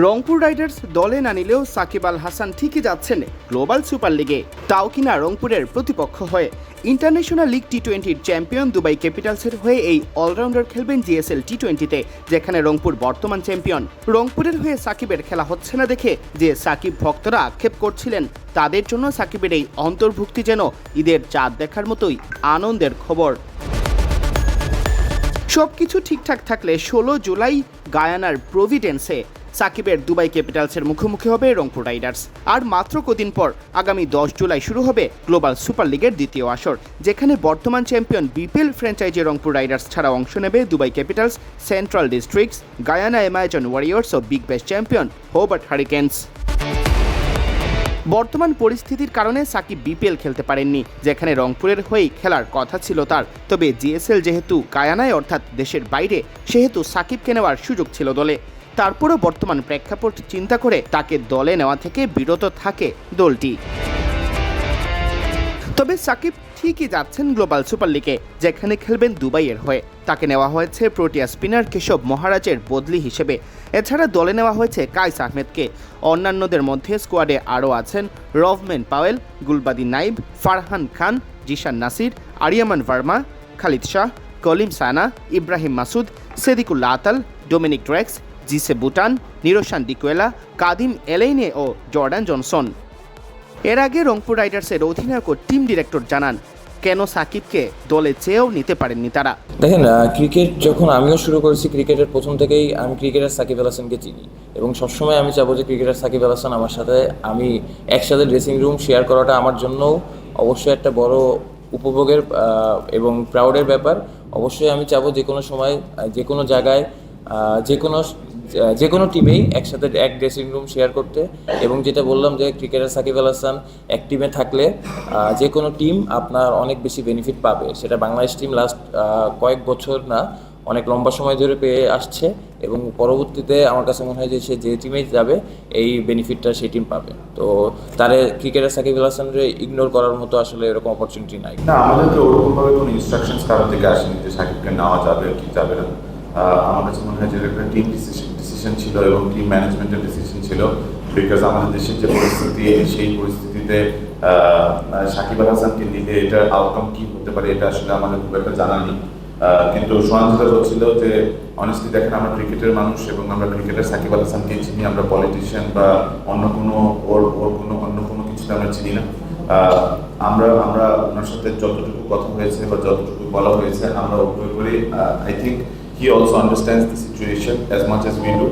Rangpur Riders দলে না নিলেও সাকিব আল হাসান ঠিকই যাচ্ছেন গ্লোবাল সুপার লিগে। তাও কিনা রংপুরের প্রতিপক্ষ হয়ে ইন্টারন্যাশনাল লিগ টি টোয়েন্টির চ্যাম্পিয়ন দুবাই ক্যাপিটালসের হয়ে এই অলরাউন্ডার খেলবেন জিএসএল টি টোয়েন্টিতে যেখানে রংপুর বর্তমান চ্যাম্পিয়ন। রংপুরের হয়ে সাকিবের খেলা হচ্ছে না দেখে যে সাকিব ভক্তরা আক্ষেপ করছিলেন, তাদের জন্য সাকিবের এই অন্তর্ভুক্তি যেন ঈদের চাঁদ দেখার মতোই আনন্দের খবর। সবকিছু ঠিকঠাক থাকলে ষোলো জুলাই গায়ানার প্রভিডেন্সে সাকিবের দুবাই ক্যাপিটালসের মুখোমুখি হবে রংপুর রাইডার্স। আর মাত্র কদিন পর আগামী দশ জুলাই শুরু হবে গ্লোবাল সুপার লিগের দ্বিতীয় আসর, যেখানে বর্তমান champion BPL franchise Rangpur Riders ছাড়া অংশ নেবে Dubai Capitals, Central Districts, Guyana Amazon Warriors ও Big Bash champion Hobart Hurricanes. বর্তমান পরিস্থিতির কারণে সাকিব বিপিএল খেলতে পারেননি, যেখানে রংপুরের হয়েই খেলার কথা ছিল তার। তবে জিএসএল যেহেতু কায়ানায় অর্থাৎ দেশের বাইরে, সেহেতু সাকিবকে নেওয়ার সুযোগ ছিল দলে। তারপরও বর্তমান প্রেক্ষাপট চিন্তা করে তাকে দলে নেওয়া থেকে বিরত থাকে দলটি। তবে সাকিব ঠিকই যাচ্ছেন গ্লোবাল সুপার লিগে, যেখানে খেলবেন দুবাইয়ের হয়ে। তাকে নেওয়া হয়েছে প্রোটিয়া স্পিনার কেশব মহারাজের বদলি হিসেবে। এছাড়া দলে নেওয়া হয়েছে কাইস আহমেদকে। অন্যান্যদের মধ্যে স্কোয়াডে আরও আছেন Rovman Powell, Gulbadin Naib, Farhan Khan, Zeeshan Nasir, Aryaman Varma, Khalid Shah, Kalim Sana, Ibrahim Masud Sediqullah Atal, Dominic Drakes জিসে বুটান, নিরোশান ডিকুয়েলা, কাদিম এলেইনে ও জর্ডান জনসন। এর আগে রংপুর রাইডার্সের অধিনায়ক ও টিম ডিরেক্টর জানান, কেন সাকিবকে দলে চেয়েও নিতে পারেননি তারা? দেখেন ক্রিকেট যখন আমিও শুরু করেছি, ক্রিকেটের প্রথম থেকেই আমি ক্রিকেটার সাকিব আল হাসানকে চিনি। এবং সবসময় আমি চাবো যে ক্রিকেটার সাকিব আল হাসান আমার সাথে, আমি একসাথে ড্রেসিং রুম শেয়ার করাটা আমার জন্যও অবশ্যই একটা বড় উপভোগের এবং প্রাউডের ব্যাপার। অবশ্যই আমি চাবো যে কোনো সময় যে কোনো জায়গায় যে কোনো যে কোনো টিমেই একসাথে এক ড্রেসিং রুম শেয়ার করতে এবং যেটা বললাম যে ক্রিকেটার সাকিব আল হাসান এক টিমে থাকলে যে কোনো টিম আপনার অনেক বেশি বেনিফিট পাবে। সেটা বাংলাদেশ টিম লাস্ট কয়েক বছর না, অনেক লম্বা সময় ধরে পেয়ে আসছে এবং পরবর্তীতে আমার কাছে মনে হয় যে সে যে টিমেই যাবে, এই বেনিফিটটা সেই টিম পাবে। তো তারে ক্রিকেটার সাকিব আল হাসানরে ইগনোর করার মতো আসলে এরকম অপরচুনিটি নাই। না, আমাদেরকে ওরকমভাবে কোনো ইনস্ট্রাকশনস কারোর থেকে আসেনি যে সাকিবকে নেওয়া যাবে কি যাবে না। আমার কাছে মনে হয় যে একটা টিম ডিসিশন ছিল এবং টিম ম্যানেজমেন্টের ডিসিশন ছিল বিকজ আমাদের দেশের যে পরিস্থিতি, সেই পরিস্থিতিতে সাকিব আল হাসানকে নিলে এটার আউটকাম কি হতে পারে এটা আসলে আমাদের খুব একটা জানা নেই। কিন্তু সোহান যেটা বলছিল যে অনেস্টলি দেখেন আমরা ক্রিকেটের মানুষ এবং আমরা ক্রিকেটের সাকিব আল হাসানকে চিনি, আমরা পলিটিশিয়ান বা অন্য কোনো ওর ওর কোনো, অন্য কোনো কিছু আমরা চিনি না। আমরা আমরা ওনার সাথে যতটুকু কথা হয়েছে বা যতটুকু বলা হয়েছে, আমরা উপরে করে I think he also understands the situation as much as we do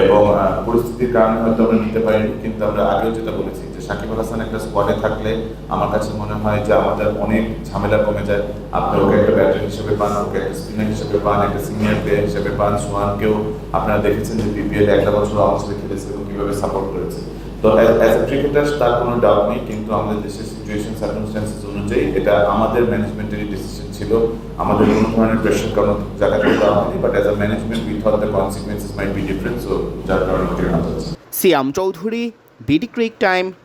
এবং পরিস্থিতির কারণে হয়তো আমরা নিতে পারিনি, কিন্তু আমরা আগেও যেটা বলেছি। সাকিব আল হাসান একটা স্কোয়াডে থাকলে আমার কাছে মনে হয় যে আমাদের অনেক ঝামেলা কমে যায়। আপনি ওকে একটা ব্যাটার হিসেবে পান, ওকে একটা স্পিনার হিসেবে পান, একটা সিনিয়র প্লেয়ার হিসেবে পান সোহানকেও আপনারা দেখেছেন যে বিপিএল একটা বছর আমার সাথে খেলেছে এবং কীভাবে সাপোর্ট করেছে। তো অ্যাজ এ ক্রিকেটার তার কোনো ডাউট নেই, কিন্তু আমাদের দেশের সিচুয়েশন সার্কামস্টান্সেস অনুযায়ী এটা আমাদের ম্যানেজমেন্টেরই ডিসিশন ছিল। আমাদের কোনো ধরনের প্রেশার কোনো জায়গা থেকে দেওয়া হয়নি but as a management we thought the consequences might be different so যার কারণে সিয়াম চৌধুরী বিডি ক্রিক টাইম